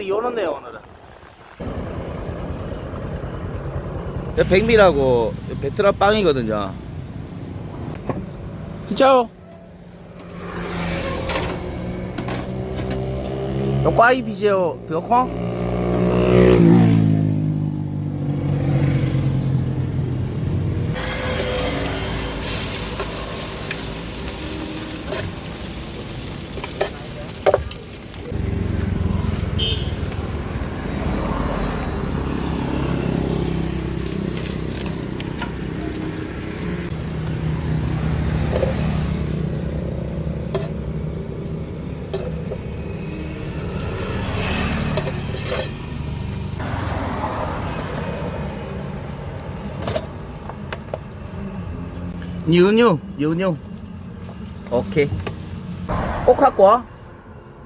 이 오는데요 오늘은 백미라고 베트남 빵이거든요 진짜요 được không? Nhiều nhiều, nhiều nhiều. Ok. Coca quá.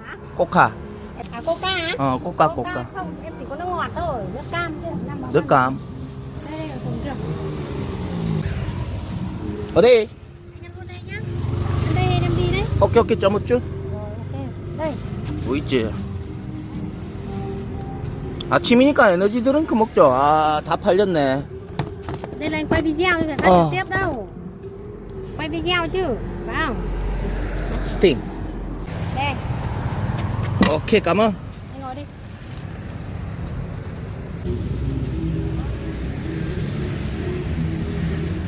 Hả? Coca. À coca hả? Ờ, coca coca. Không, em chỉ có nước ngọt thôi, nước cam chứ. Năm món Nước cam. Đây, đây là thùng rượu. Ở đây. Em luôn đây nhá. Ở đây em đi đấy. Ok ok cho một chút. Rồi, ok. Đây. 뭐 있지? 아침이니까 에너지 드링크 먹죠. 아, 다 팔렸네. Đây là anh quay video chứ phải phát Ờ. trực tiếp đâu. Quay video chứ, phải không? 스팅. Đây, 오케이, 까만. anh ngồi đi.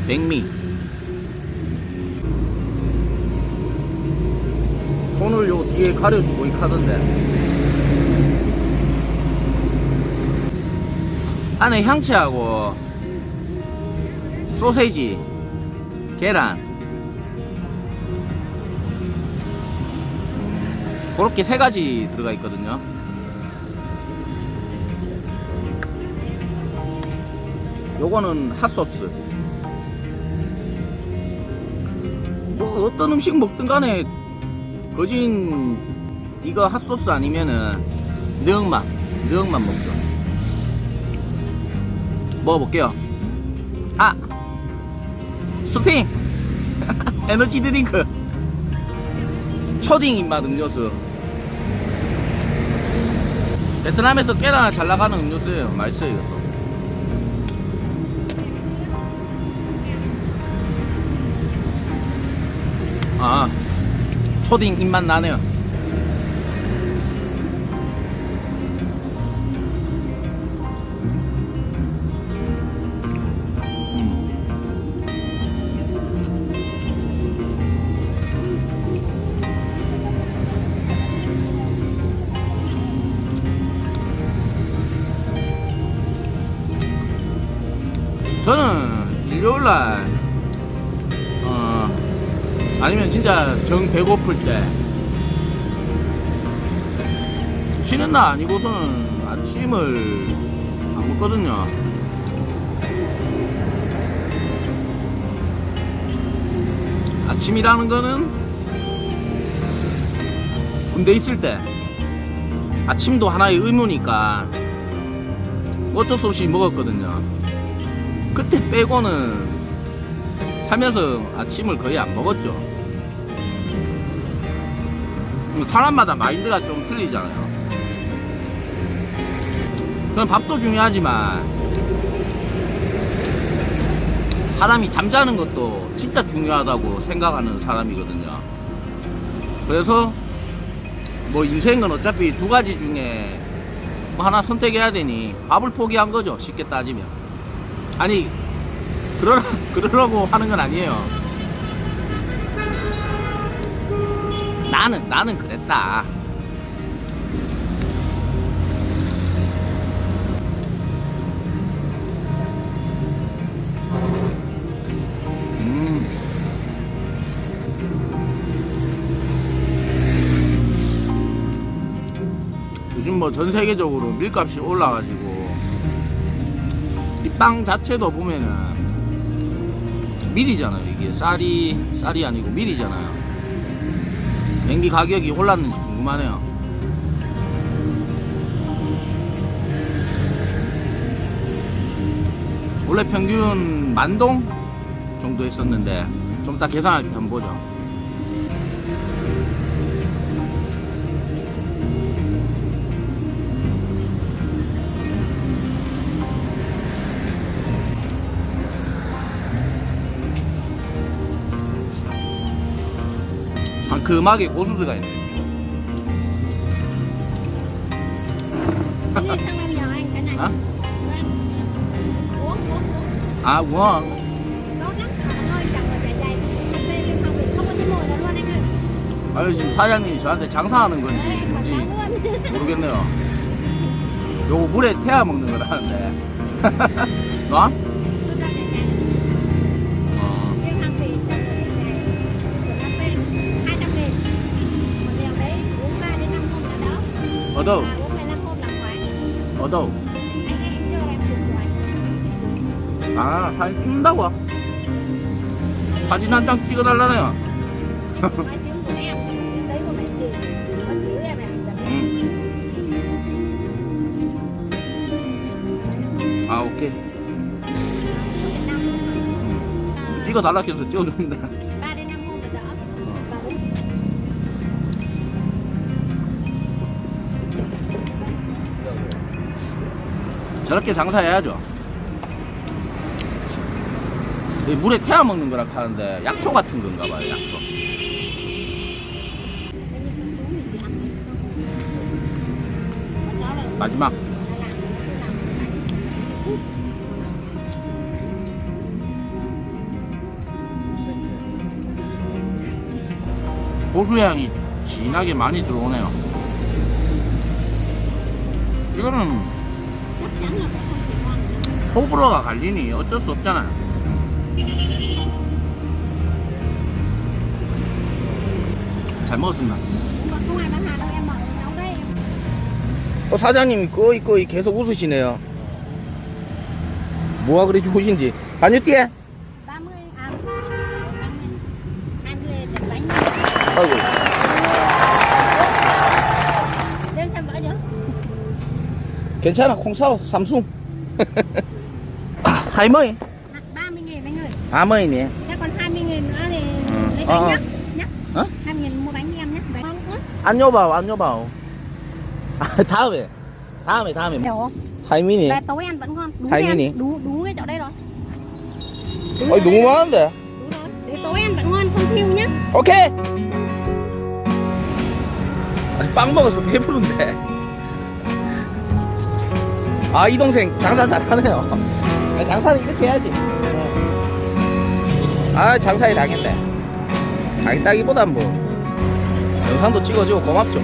백미. 손을 요 뒤에 가려주고 이 카던데. 안에 향채하고 소세지, 계란. 그렇게 세 가지 들어가 있거든요. 요거는 핫소스. 뭐 어떤 음식 먹든 간에 거진 이거 핫소스 아니면은 능맛 능맛 먹죠. 먹어볼게요. 아! 스팅! 에너지 드링크 초딩 입맛 음료수. 베트남에서 꽤나 잘 나가는 음료수예요. 맛있어요 이것도. 아 초딩 입맛 나네요 저는 일요일날 어 아니면 진짜 정 배고플 때 쉬는 날 아니고서는 아침을 안 먹거든요. 아침이라는 거는 군대 있을 때 아침도 하나의 의무니까 어쩔 수 없이 먹었거든요. 그때 빼고는 살면서 아침을 거의 안 먹었죠. 사람마다 마인드가 좀 틀리잖아요. 저는 밥도 중요하지만 사람이 잠자는 것도 진짜 중요하다고 생각하는 사람이거든요. 그래서 뭐 인생은 어차피 두 가지 중에 뭐 하나 선택해야 되니 밥을 포기한 거죠. 쉽게 따지면. 아니 그러, 그러려고 하는 건 아니에요. 나는, 나는 그랬다. 음. 요즘 뭐 전 세계적으로 밀값이 올라가지고 이 빵 자체도 보면은 밀이잖아요. 이게 쌀이 쌀이 아니고 밀이잖아요. 냉기 가격이 올랐는지 궁금하네요. 원래 평균 만동 정도 했었는데 좀 이따 계산할 때 한번 보죠. Có cái mùi đó luôn anh ơi 아유, 지금 사장님이 저한테 장사하는 건지 뭔지 모르겠네요. 요거 물에 태워 먹는 거라는데. 너? 어đâu? mà uống 15 hôm là khỏe 어đâu? anh em chưa em chụp khỏe 아, 사진 찍는다고? 사진 한 장 찍어달라네요. 응. 아, 오케이. 찍어달라 해서 찍어줬는데. 저렇게 장사해야죠. 이 물에 태워 먹는 거라 하는데 약초 같은 건가 봐요, 약초. 마지막. 고수향이 진하게 많이 들어오네요. 이거는 호불호가 갈리니 어쩔 수 없잖아요 잘 먹었습니다. 어, 사장님이 거의 거의 계속 웃으시네요. 뭐가 그리 좋으신지. 반유띠에. 아이고. 괜찮아 콩사오 삼순 20 30 nghìn anh ơi 20 nè Thế còn 20 nghìn nữa thì lấy bánh nhá Nhá Hả? 20 nghìn mua bánh em nhá Bánh nhá Ăn nhô bảo, ăn nhô bảo à, 다음에 다음에 다음에 Hiểu 타이밍이 Về tối ăn vẫn ngon Đúng 타이밍이 Đúng, đúng cái chỗ đây rồi Ôi đúng quá rồi Đúng rồi Để tối ăn vẫn ngon không thiêu nhá Ok 아니, 빵 먹어서 배부른데 아 이 동생 장사 잘하네요 아, 장사는 이렇게 해야지. 아, 장사에 당했네. 당했다기보단 뭐, 영상도 찍어주고 고맙죠.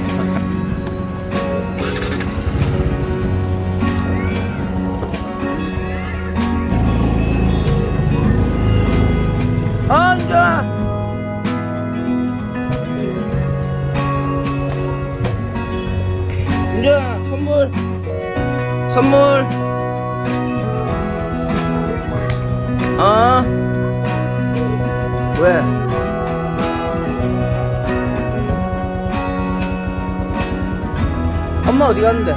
앉아! 윤정아 선물 선물 어? 왜? 엄마 어디 갔는데?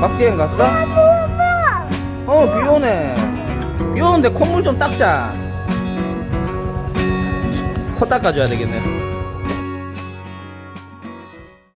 박디엔 갔어? 어 비 오네 비 오는데 콧물 좀 닦자 코 닦아줘야 되겠네